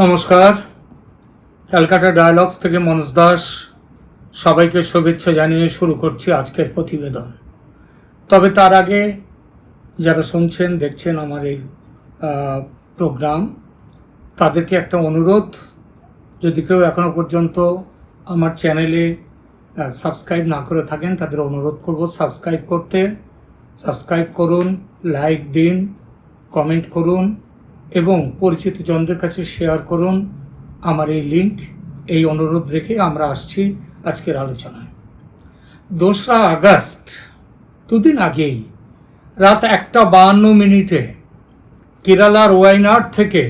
নমস্কার। ক্যালকাটা ডায়ালগস থেকে মনোজ দাস, সবাইকে শুভেচ্ছা জানিয়ে শুরু করছি আজকের প্রতিবেদন। তবে তার আগে যারা শুনছেন, দেখছেন আমার এই প্রোগ্রাম, তাদেরকে একটা অনুরোধ। যদি কেউ এখনও পর্যন্ত আমার চ্যানেলে সাবস্ক্রাইব না করে থাকেন, তাদের অনুরোধ করব সাবস্ক্রাইব করতে। সাবস্ক্রাইব করুন, লাইক দিন, কমেন্ট করুন। এবং পরিচিত জনদের কাছে শেয়ার করুন। আমার এই লিঙ্ক এই অনুরোধ রেখে আমরা আসছি আজকের আলোচনায়। দোসরা আগস্ট, দুদিন আগেই, রাত একটা বাহান্ন মিনিটে, কেরালার ওয়াইনাড থেকে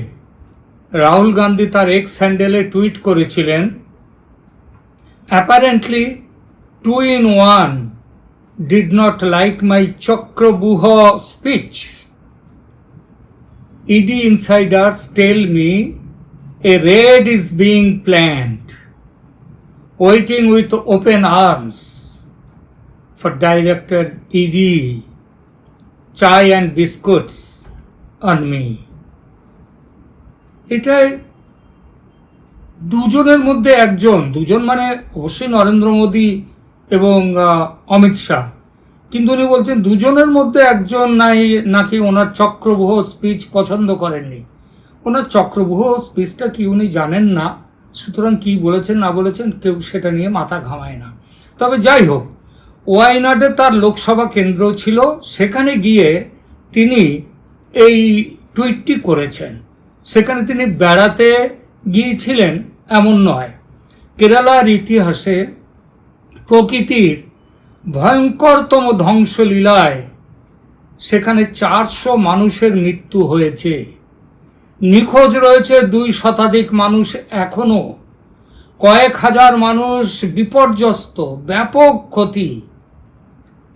রাহুল গান্ধী তার এক্স হ্যান্ডেলে টুইট করেছিলেন apparently two in one did not like my Chakravyuh speech ED insiders tell me a raid is being planned, waiting with open arms for Director ED, chai and biscuits on me. এটাই দুজনের মধ্যে একজন দুজন মানে অবশ্যই নরেন্দ্র মোদী এবং অমিত শাহ কিন্তু উনি বলছেন, দুজনের মধ্যে একজন নাই, নাকি ওনার চক্রবুহ স্পিচ পছন্দ করেননি। ওনার চক্রবুহ স্পিচটা কি উনি জানেন না? সুতরাং কি বলেছেন, না বলেছেন, কেউ সেটা নিয়ে মাথা ঘামায় না। তবে যাই হোক, ওয়াইনাডে তার লোকসভা কেন্দ্র ছিল, সেখানে গিয়ে তিনি এই টুইটটি করেছেন। সেখানে তিনি বেড়াতে গিয়েছিলেন, এমন নয়। কেরালার ইতিহাসে প্রকৃতির ভয়ঙ্করতম ধ্বংসলীলায় সেখানে চারশো মানুষের মৃত্যু হয়েছে। নিখোঁজ রয়েছে দুই শতাধিক মানুষ এখনও। কয়েক হাজার মানুষ বিপর্যস্ত, ব্যাপক ক্ষতি।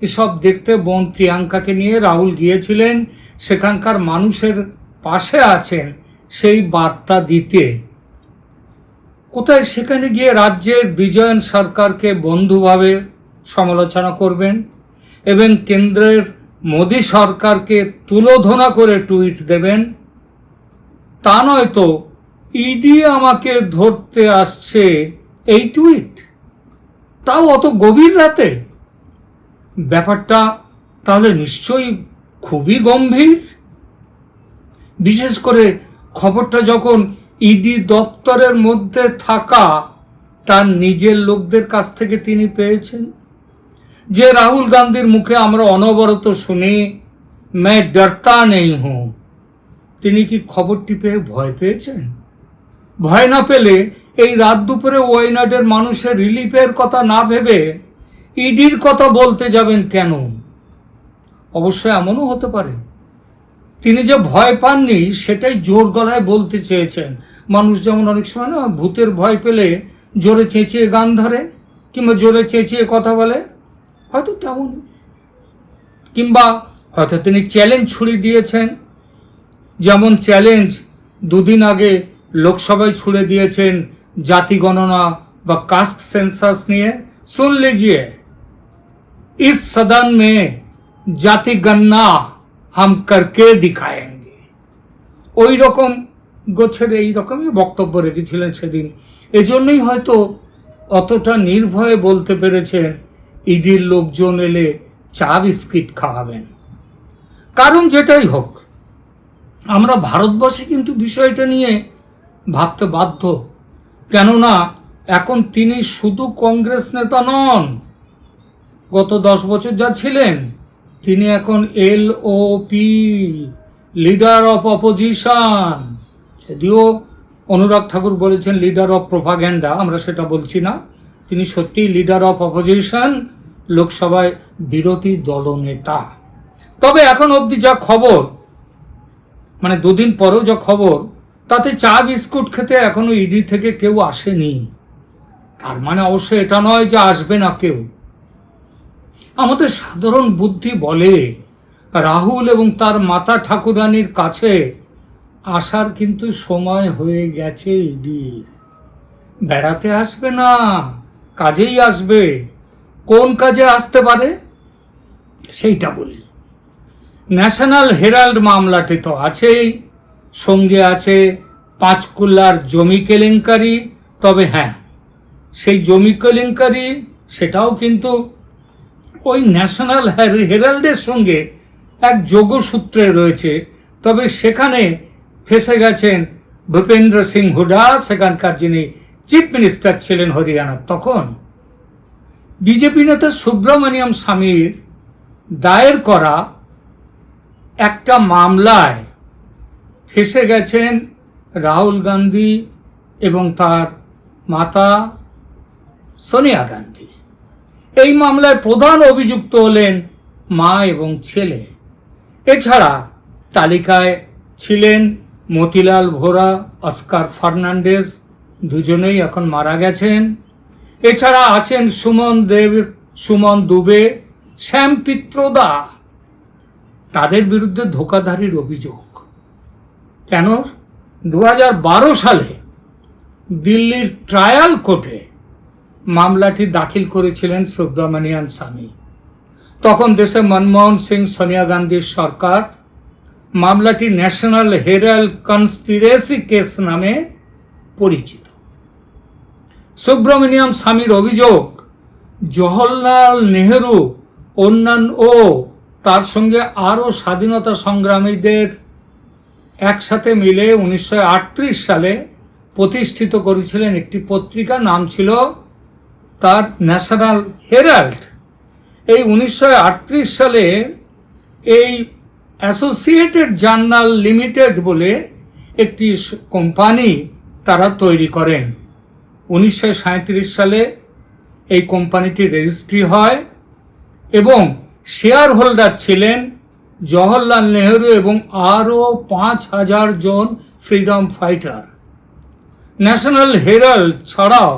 এসব দেখতে বোন প্রিয়াঙ্কাকে নিয়ে রাহুল গিয়েছিলেন, সেখানকার মানুষের পাশে আছেন সেই বার্তা দিতে। কোথায় সেখানে গিয়ে রাজ্যের বিজয়ন সরকারকে বন্ধুভাবে সমালোচনা করবেন এবং কেন্দ্রের মোদী সরকারকে তুলোধনা করে টুইট দেবেন। তা নয় তো, ইডি আমাকে ধরতে আসছে এই টুইট। তাও অত গভীর রাতে? ব্যাপারটা তাহলে নিশ্চয়ই খুবই গম্ভীর। বিশেষ করে খবরটা যখন ইডি দপ্তরের মধ্যে থাকা তার নিজের লোকদের কাছ থেকে তিনি পেয়েছেন। যে রাহুল গান্ধীর মুখে আমরা অনবরত শুনি, মে ডরতা নেই হুঁ তিনি কি খবরটি পেয়ে ভয় পেয়েছেন? ভয় না পেলে এই রাত দুপুরে ওয়াইনাডের মানুষের রিলিফের কথা না ভেবে ইডির কথা বলতে যাবেন কেন? অবশ্য এমনও হতে পারে। তিনি যে ভয় পাননি, সেটাই জোর গলায় বলতে চেয়েছেন। মানুষ যেমন অনেক সময় না ভূতের ভয় পেলে জোরে চেঁচিয়ে গান ধরে কিংবা জোরে চেঁচিয়ে কথা বলে। হয়তো তেমন কিংবা হয়তো তিনি চ্যালেঞ্জ ছুড়ে দিয়েছেন যেমন চ্যালেঞ্জ দুদিন আগে লোকসভায় ছুড়ে দিয়েছেন জাতি গণনা বা কাস্ট সেন্সাস নিয়ে শুন লিজিয়ে इस सदन में जाति गणना हम करके दिखाएंगे ওই রকম গোছের এই রকমই বক্তব্য রেখেছিলেন সেদিন এজন্যই হয়তো অতটা নির্ভয়ে বলতে পেরেছেন ঈদের লোকজন এলে চা বিস্কিট খাওয়াবেন। কারণ যেটাই হোক, আমরা ভারতবর্ষে কিন্তু বিষয়টা নিয়ে ভাবতে বাধ্য। কেননা, এখন তিনি শুধু কংগ্রেস নেতা নন, গত দশ বছর যা ছিলেন, তিনি এখন L O P leader of opposition যদিও অনুরাগ ঠাকুর বলেছেন লিডার অফ প্রোপাগ্যান্ডা আমরা সেটা বলছি না। তিনি সত্যিই লিডার অফ অপোজিশন লোকসভায় বিরোধী দলনেতা। তবে এখন অবধি যা খবর মানে দুদিন পরেও যা খবর, তাতে চা বিস্কুট খেতে এখনও ইডি থেকে কেউ আসেনি। তার মানে অবশ্য এটা নয় যে আসবে না কেউ। আমাদের সাধারণ বুদ্ধি বলে, রাহুল এবং তার মাতা ঠাকুরানির কাছে আসার কিন্তু সময় হয়ে গেছে ইডির বেড়াতে আসবে না, কাজেই আসবে। কোন কাজে আসতে পারে? সেইটা বলি। ন্যাশনাল হেরাল্ড মামলাটি তো আছেই সঙ্গে আছে পাঁচকুল্লার জমি কেলেঙ্কারি তবে হ্যাঁ সেই জমি কেলেঙ্কারি সেটাও কিন্তু ওই ন্যাশনাল হেরাল্ডের সঙ্গে এক যোগসূত্রে রয়েছে তবে সেখানে ফেসে গেছেন ভূপেন্দ্র সিং হুডা সেখানকার যিনি চিফ মিনিস্টার ছিলেন হরিয়ানার তখন। বিজেপি নেতা সুব্রমণিয়াম স্বামীর দায়ের করা একটা মামলায় ফেসে গেছেন রাহুল গান্ধী এবং তার মাতা সোনিয়া গান্ধী। এই মামলায় প্রধান অভিযুক্ত হলেন মা এবং ছেলে। এছাড়া তালিকায় ছিলেন মতিলাল ভোরা, অস্কার ফার্নান্ডেজ দুজনেই এখন মারা গেছেন। এছাড়া আছেন সুমন দেব, সুমন দুবে, শ্যাম পিত্রদা। তাদের বিরুদ্ধে ধোকাধারীর অভিযোগ। কেন? দু হাজার বারো সালে দিল্লির ট্রায়াল কোর্টে মামলাটি দাখিল করেছিলেন সুব্রমণিয়ান স্বামী। তখন দেশে মনমোহন সিং, সোনিয়া গান্ধীর সরকার, মামলাটি ন্যাশনাল হেরাল্ড কনস্পিরেসি কেস নামে পরিচিত। সুব্রমণিয়াম স্বামীর অভিযোগ, জওহরলাল নেহেরু অন্যান্য ও তার সঙ্গে আরও স্বাধীনতা সংগ্রামীদের একসাথে মিলে উনিশশো আটত্রিশ সালে প্রতিষ্ঠিত করেছিলেন একটি পত্রিকা, নাম ছিল তার ন্যাশনাল হেরাল্ড। এই উনিশশো আটত্রিশ সালে এই অ্যাসোসিয়েটেড জার্নাল লিমিটেড বলে একটি কোম্পানি তারা তৈরি করেন। উনিশশো সাঁইত্রিশ সালে এই কোম্পানিটি রেজিস্ট্রি হয় এবং শেয়ার হোল্ডার ছিলেন জওহরলাল নেহরু এবং আরও পাঁচ হাজার জন ফ্রিডম ফাইটার। ন্যাশনাল হেরাল্ড ছাড়াও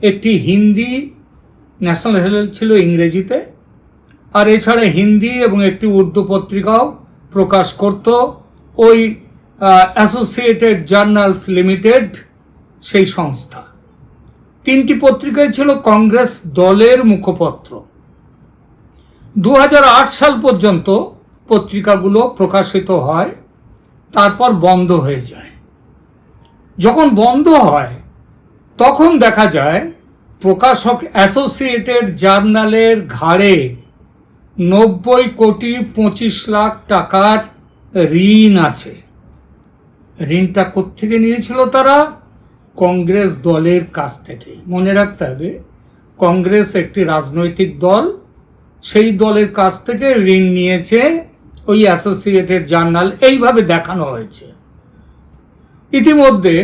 একটি হিন্দি, ন্যাশনাল হেরাল্ড ছিল ইংরেজিতে, আর এছাড়া হিন্দি এবং একটি উর্দু পত্রিকাও প্রকাশ করত। ওই অ্যাসোসিয়েটেড জার্নালস লিমিটেড সেই সংস্থা। তিনটি পত্রিকায় ছিল কংগ্রেস দলের মুখপত্র। দু হাজার আট সাল পর্যন্ত পত্রিকাগুলো প্রকাশিত হয়, তারপর বন্ধ হয়ে যায়। যখন বন্ধ হয়, তখন দেখা যায় প্রকাশক অ্যাসোসিয়েটেড জার্নালের ঘাড়ে নব্বই কোটি পঁচিশ লাখ টাকার ঋণ আছে। ঋণটা কোত্থেকে নিয়েছিল তারা? কংগ্রেস দলের কাছ থেকে। মনে রাখতে হবে, কংগ্রেস একটি রাজনৈতিক দল, সেই দলের কাছ থেকে ঋণ নিয়েছে ওই অ্যাসোসিয়েটেড জার্নাল। এইভাবে দেখানো হয়েছে। ইতিমধ্যে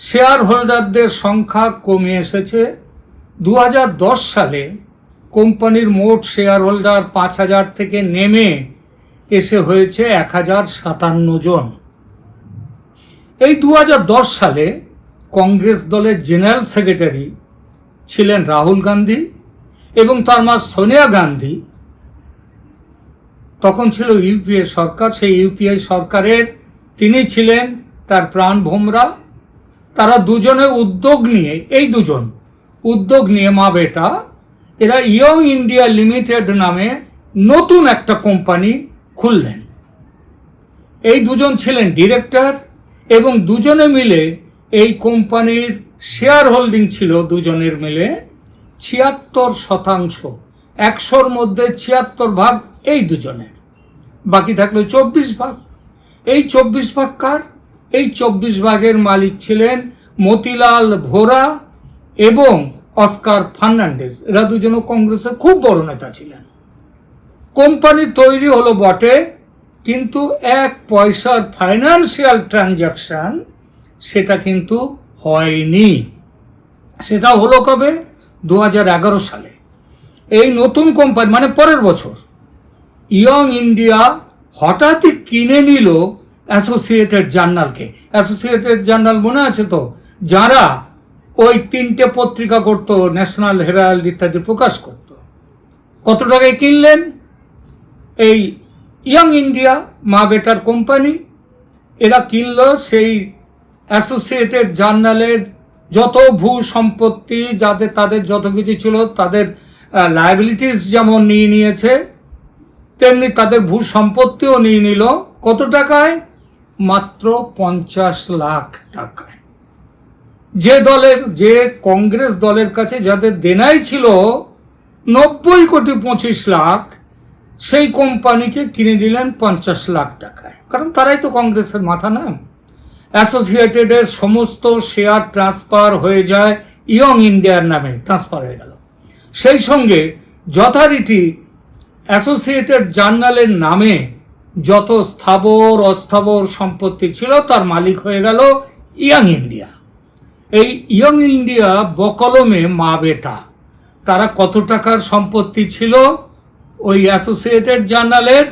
শেয়ার হোল্ডারদের সংখ্যা কমে এসেছে। দু হাজার দশ সালে কোম্পানির মোট শেয়ার হোল্ডার পাঁচ হাজার থেকে নেমে এসে হয়েছে এক হাজার সাতান্ন জন। এই দু হাজার দশ সালে কংগ্রেস দলের জেনারেল সেক্রেটারি ছিলেন রাহুল গান্ধী এবং তার মা সোনিয়া গান্ধী। তখন ছিল ইউপিএ সরকার, সেই ইউপিআই সরকারের তিনি ছিলেন তার প্রাণ ভোমরা। তারা দুজনে উদ্যোগ নিয়ে, এই দুজন উদ্যোগ নিয়ে, মা বেটা, এরা ইয়ং ইন্ডিয়া লিমিটেড নামে নতুন একটা কোম্পানি খুললেন। এই দুজন ছিলেন ডিরেক্টর এবং দুজনে মিলে এই কোম্পানির শেয়ার হোল্ডিং ছিল দুজনের মিলে ছিয়াত্তর শতাংশ। একশোর মধ্যে ছিয়াত্তর ভাগ এই দুজনের। বাকি থাকল চব্বিশ ভাগ। এই চব্বিশ ভাগ কার? এই চব্বিশ ভাগের মালিক ছিলেন মতিলাল ভোরা এবং অস্কার ফার্নান্ডেস এরা দুজনও কংগ্রেসের খুব বড় নেতা ছিলেন। কোম্পানি তৈরি হলো বটে, কিন্তু এক পয়সার ফাইন্যান্সিয়াল ট্রানজাকশন সেটা কিন্তু হয়নি। সেটা হলো কবে? দু হাজার এগারো সালে। এই নতুন কোম্পানি মানে পরের বছর ইয়ং ইন্ডিয়া হঠাৎই কিনে নিল অ্যাসোসিয়েটেড জার্নালকে অ্যাসোসিয়েটেড জার্নাল মনে আছে তো? যারা ওই তিনটে পত্রিকা করতো ন্যাশনাল হেরাল্ড ইত্যাদি প্রকাশ করত। কত টাকায় কিনলেন? এই ইয়ং ইন্ডিয়া মা বেটার কোম্পানি এরা কিনল সেই অ্যাসোসিয়েটেড জার্নালের যত ভূ সম্পত্তি যাদের, তাদের যত কিছু ছিল, তাদের লাইবিলিটিস যেমন নিয়ে নিয়েছে, তেমনি তাদের ভূ সম্পত্তিও নিয়ে নিল। কত টাকায়? মাত্র পঞ্চাশ লাখ টাকায়। যে দলের, যে কংগ্রেস দলের কাছে যাদের দেনাই ছিল নব্বই কোটি পঁচিশ লাখ, সেই কোম্পানিকে কিনে নিলেন পঞ্চাশ লাখ টাকায়। কারণ তারাই তো কংগ্রেসের মাথা না অ্যাসোসিয়েটেডের সমস্ত শেয়ার ট্রান্সফার হয়ে যায় ইয়ং ইন্ডিয়ার নামে, ট্রান্সফার হয়ে গেল। সেই সঙ্গে যথারীতি অ্যাসোসিয়েটেড জার্নালের নামে যত স্থাবর, অস্থাবর সম্পত্তি ছিল তার মালিক হয়ে গেল ইয়াং ইন্ডিয়া। এই ইয়ং ইন্ডিয়া বকলমে মা বেটা, তারা কত টাকার সম্পত্তি ছিল? ওই অ্যাসোসিয়েটেড জার্নালের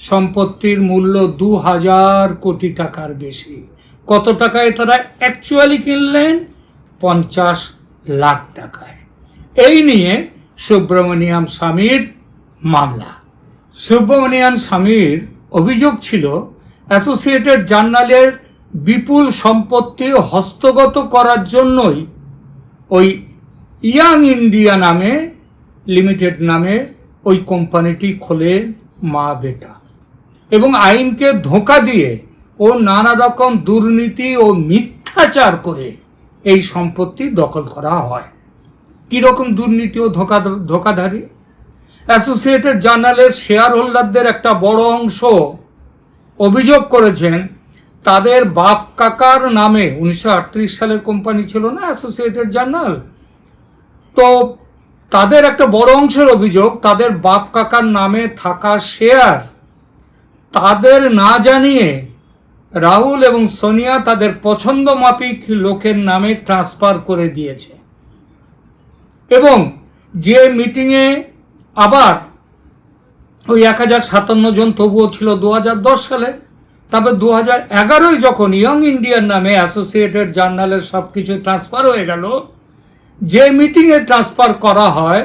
সম্পত্তির মূল্য দু হাজার কোটি টাকার বেশি। কত টাকায় তারা অ্যাকচুয়ালি কিনলেন? পঞ্চাশ লাখ টাকায়। এই নিয়ে সুব্রমণিয়াম স্বামীর মামলা। সুব্রমণিয়াম স্বামীর অভিযোগ ছিল অ্যাসোসিয়েটেড জার্নালের বিপুল সম্পত্তি হস্তগত করার জন্যই ওই ইয়াং ইন্ডিয়া নামে লিমিটেড নামে ওই কোম্পানিটি খোলে মা বেটা। এবং আইনকে ধোঁকা দিয়ে ও নানা রকম দুর্নীতি ও মিথ্যাচার করে এই সম্পত্তি দখল করা হয়। কীরকম দুর্নীতি ও ধোকা ধোকাধারী অ্যাসোসিয়েটেড জার্নালের শেয়ার হোল্ডারদের একটা বড় অংশ অভিযোগ করেছেন, তাদের বাপ কাকার নামে উনিশশো আটত্রিশ সালের কোম্পানি ছিল না অ্যাসোসিয়েটেড জার্নাল তো তাদের একটা বড় অংশের অভিযোগ, তাদের বাপ কাকার নামে থাকা শেয়ার তাদের না জানিয়ে রাহুল এবং সোনিয়া তাদের পছন্দ মাফিক লোকের নামে ট্রান্সফার করে দিয়েছে। এবং যে মিটিংয়ে আবার ওই এক হাজার সাতান্ন জন, তবুও ছিল দু হাজার দশ সালে তবে দু হাজার এগারোয় যখন ইয়ং ইন্ডিয়ার নামে অ্যাসোসিয়েটেড জার্নালের সব কিছু ট্রান্সফার হয়ে গেল, যে মিটিংয়ে ট্রান্সফার করা হয়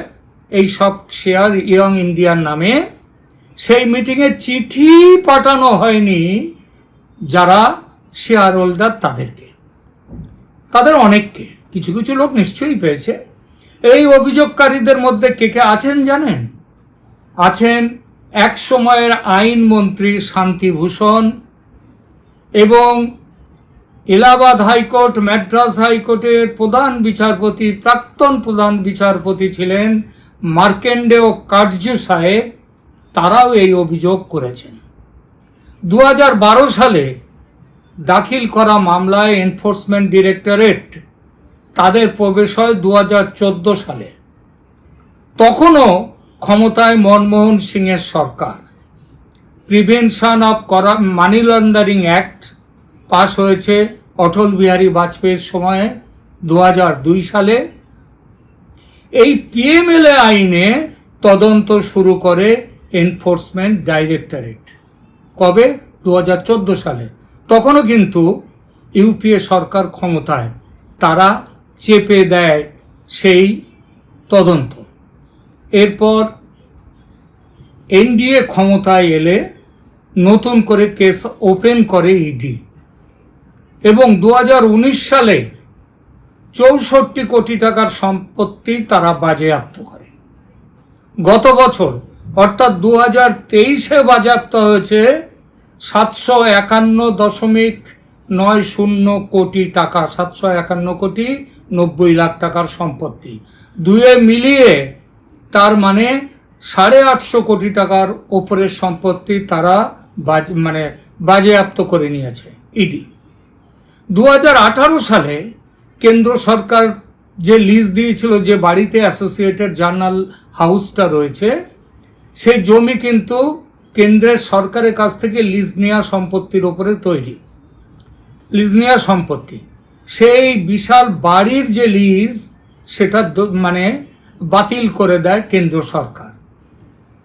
এই সব শেয়ার ইয়ং ইন্ডিয়ার নামে, সেই মিটিংয়ে চিঠি পাঠানো হয়নি যারা শেয়ার হোল্ডার তাদেরকে। তাদের অনেককে। কিছু কিছু লোক নিশ্চয়ই পেয়েছে। এই অভিযোগকারীদের মধ্যে কে কে আছেন জানেন? আছেন এক সময়ের আইনমন্ত্রী শান্তিভূষণ এবং এলাহাবাদ হাইকোর্ট ম্যাড্রাস হাইকোর্টের প্রধান বিচারপতি, প্রাক্তন প্রধান বিচারপতি ছিলেন মার্কেন্ডেয় কাটজু সাহেব। তারাও এই অভিযোগ করেছেন। দু হাজার বারো সালে দাখিল করা মামলায় এনফোর্সমেন্ট ডিরেক্টরেট তাদের প্রবেশ হয় দু হাজার চোদ্দ সালে। তখনও ক্ষমতায় মনমোহন সিংয়ের সরকার। প্রিভেনশন অফ করা মানি লন্ডারিং অ্যাক্ট পাশ হয়েছে অটল বিহারী বাজপেয়ীর সময়ে দু হাজার দুই সালে। এই পিএমএলএ আইনে তদন্ত শুরু করে এনফোর্সমেন্ট ডাইরেক্টরেট। কবে? দু হাজার চোদ্দ সালে। তখনও কিন্তু ইউপিএ সরকার ক্ষমতায়। তারা চেপে দেয় সেই তদন্ত। এরপর এনডিএ ক্ষমতায় এলে নতুন করে কেস ওপেন করে ইডি। এবং দু হাজার উনিশ সালে চৌষট্টি কোটি টাকার সম্পত্তি তারা বাজেয়াপ্ত করে। গত বছর অর্থাৎ দু হাজার তেইশে বাজেয়াপ্ত হয়েছে সাতশো একান্ন দশমিক নয় শূন্য কোটি টাকা, সাতশো একান্ন কোটি নব্বই লাখ টাকার সম্পত্তি। দুয়ে মিলিয়ে তার মানে সাড়ে আটশো কোটি টাকার ওপরের সম্পত্তি তারা মানে বাজেয়াপ্ত করে নিয়েছে ইডি। দু হাজার আঠারো সালে কেন্দ্র সরকার যে লিজ দিয়েছিল যে বাড়িতে অ্যাসোসিয়েটেড জার্নাল হাউসটা রয়েছে সেই জমি কিন্তু কেন্দ্রের সরকারের কাছ থেকে লিজ নেওয়া সম্পত্তির ওপরে তৈরি। লিজ নেওয়া সম্পত্তি। সেই বিশাল বাড়ির যে লিজ, সেটা মানে বাতিল করে দেয় কেন্দ্র সরকার।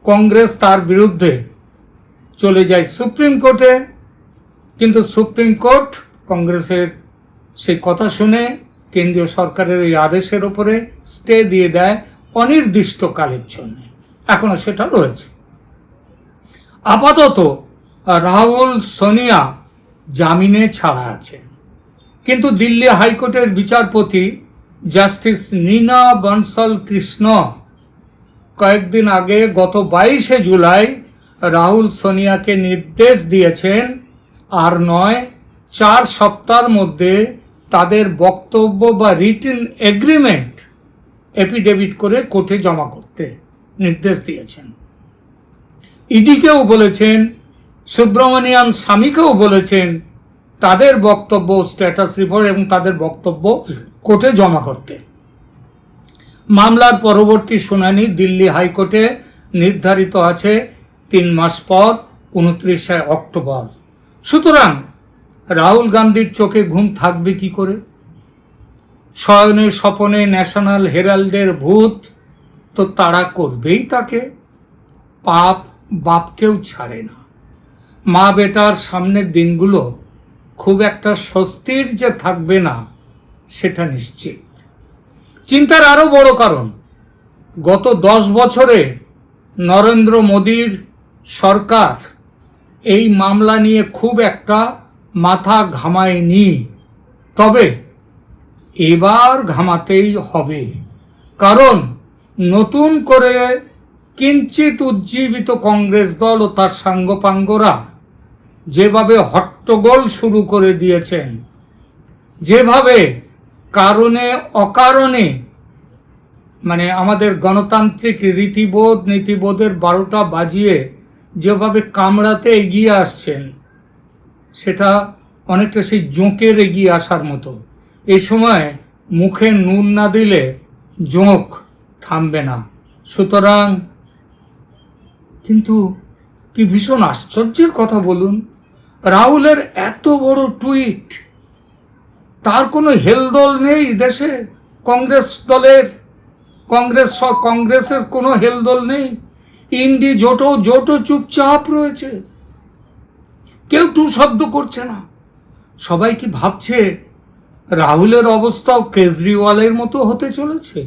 কংগ্রেস তার বিরুদ্ধে চলে যায় সুপ্রিম কোর্টে, কিন্তু সুপ্রিম কোর্ট কংগ্রেসের সেই কথা শুনে কেন্দ্রীয় সরকারের এই আদেশের ওপরে স্টে দিয়ে দেয় অনির্দিষ্টকালের জন্য। এখনও সেটা রয়েছে। আপাতত রাহুল সোনিয়া জামিনে ছাড়া আছে কিন্তু দিল্লি হাইকোর্টের বিচারপতি জাস্টিস নীনা বনসল কৃষ্ণ কয়েকদিন আগে গত বাইশে জুলাই রাহুল সোনিয়াকে নির্দেশ দিয়েছেন, আর নয়, চার সপ্তাহের মধ্যে তাদের বক্তব্য বা রিটেন এগ্রিমেন্ট এফিডেভিট করে কোর্টে জমা করতে। নির্দেশ দিয়েছেন। ইডিকেও বলেছেন সুব্রমণিয়ান স্বামীকেও বলেছেন, তাদের বক্তব্য স্ট্যাটাস রিপোর্ট এবং তাদের বক্তব্য কোর্টে জমা করতে। মামলার পরবর্তী শুনানি দিল্লি হাইকোর্টে নির্ধারিত আছে তিন মাস পর, উনত্রিশে অক্টোবর। সুতরাং, রাহুল গান্ধীর চোখে ঘুম থাকবে কি করে? শয়নে স্বপনে ন্যাশনাল হেরাল্ডের ভূত তো তাড়া করবেই তাকে। পাপ বাপকেও ছাড়ে না। মা বেটার সামনের দিনগুলো খুব একটা স্বস্তির যে থাকবে না, সেটা নিশ্চিত। চিন্তার আরও বড় কারণ, গত দশ বছরে নরেন্দ্র মোদীর সরকার এই মামলা নিয়ে খুব একটা মাথা ঘামায়নি। তবে এবার ঘামাতেই হবে। কারণ নতুন করে কিঞ্চিত উজ্জীবিত কংগ্রেস দল ও তার সাঙ্গপাঙ্গরা যেভাবে হট্টগোল শুরু করে দিয়েছেন, যেভাবে কারণে অকারণে মানে আমাদের গণতান্ত্রিক রীতিবোধ, নীতিবোধের বারোটা বাজিয়ে যেভাবে কামড়াতে এগিয়ে আসছেন, সেটা অনেকটা সেই জোঁকের এগিয়ে আসার মতো। এ সময় মুখে নুন না দিলে জোঁক থামবে না। সুতরাং, কিন্তু কি ভীষণ আশ্চর্যের কথা বলুন। রাহুলের এত বড় টুইট, তার কোনো হেলদোল নেই দেশে। কংগ্রেস দলের, কংগ্রেস কংগ্রেসের কোনো হেলদোল নেই। ইন্ডি জোটো জোটো চুপচাপ রয়েছে। কেউ টু শব্দ করছে না। সবাই কি ভাবছে, রাহুলের অবস্থাও কেজরিওয়ালের মতো হতে চলেছে?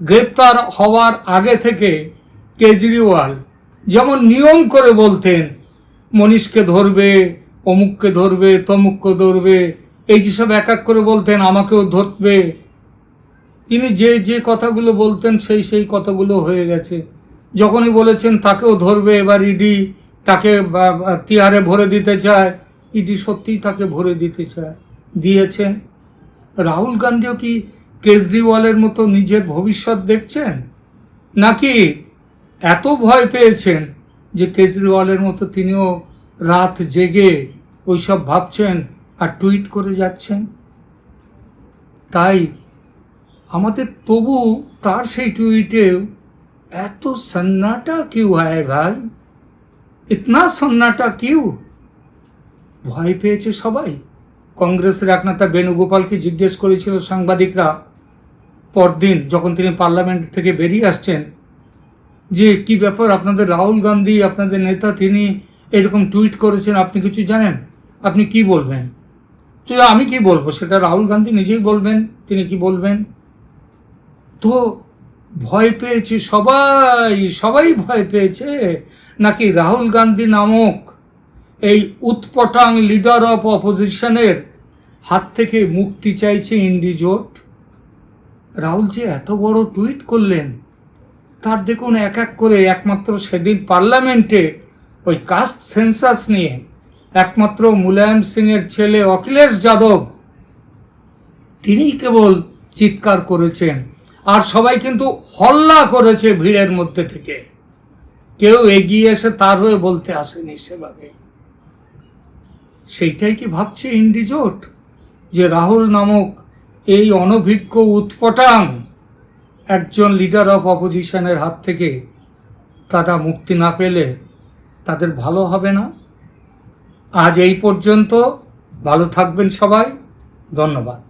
গ্রেপ্তার হওয়ার আগে থেকে কেজরিওয়াল যেমন নিয়ম করে বলতেন, মনীষকে ধরবে, অমুককে ধরবে, তমুককে ধরবে, এই যেসব এক এক করে বলতেন, আমাকেও ধরবে। তিনি যে যে কথাগুলো বলতেন, সেই সেই কথাগুলো হয়ে গেছে। যখনই বলেছেন, তাকেও ধরবে, এবার ইডি তাকে তিহারে ভরে দিতে চায়। ইডি সত্যিই তাকে ভরে দিতে চায়। দিয়েছেন। রাহুল গান্ধীও কি কেজরিওয়ালের মতো নিজের ভবিষ্যৎ দেখছেন? নাকি এত ভয় পেয়েছেন যে কেজরিওয়ালের মতো তিনিও রাত জেগে ওইসব ভাবছেন আর টুইট করে যাচ্ছেন? তাই আমাদের তবু তার সেই টুইটেও এত সন্নাটা কিউ হয় ভাই? ইতনা সন্নাটা কিউ? ভয় পেয়েছে সবাই? কংগ্রেসের এক নেতা বেণুগোপালকে জিজ্ঞেস করেছিল সাংবাদিকরা পরদিন যখন তিনি পার্লামেন্ট থেকে বেরিয়ে আসছেন যে, কি ব্যাপার আপনাদের রাহুল গান্ধী, আপনাদের নেতা, তিনি এরকম টুইট করেছেন, আপনি কিছু জানেন? আপনি কি বলবেন? তো আমি কি বলব? সেটা রাহুল গান্ধী নিজেই বলবেন, তিনি কি বলবেন? তো ভয় পেয়েছে সবাই সবাই ভয় পেয়েছে? নাকি রাহুল গান্ধী নামক এই উৎপটাং লিডার অফ অপোজিশনের হাত থেকে মুক্তি চাইছে ইন্ডিজোট রাহুল যে এত বড় টুইট করলেন, তার দেখুন এক এক করে একমাত্র সেদিন পার্লামেন্টে ওই কাস্ট সেন্সাস নিয়ে, একমাত্র মুলায়ম সিংয়ের ছেলে অখিলেশ যাদব তিনি কেবল চিৎকার করেছেন, আর সবাই কিন্তু হল্লা করেছে ভিড়ের মধ্যে থেকে। কেউ এগিয়ে এসে তার হয়ে বলতে আসেনি সেভাবে। সেইটাই কি ভাবছে ইন্ডিজোট যে রাহুল নামক এই অনভিজ্ঞ উৎপটাং একজন লিডার অফ অপোজিশনের হাত থেকে তারা মুক্তি না পেলে তাদের ভালো হবে না। আজ এই পর্যন্ত ভালো থাকবেন সবাই। ধন্যবাদ।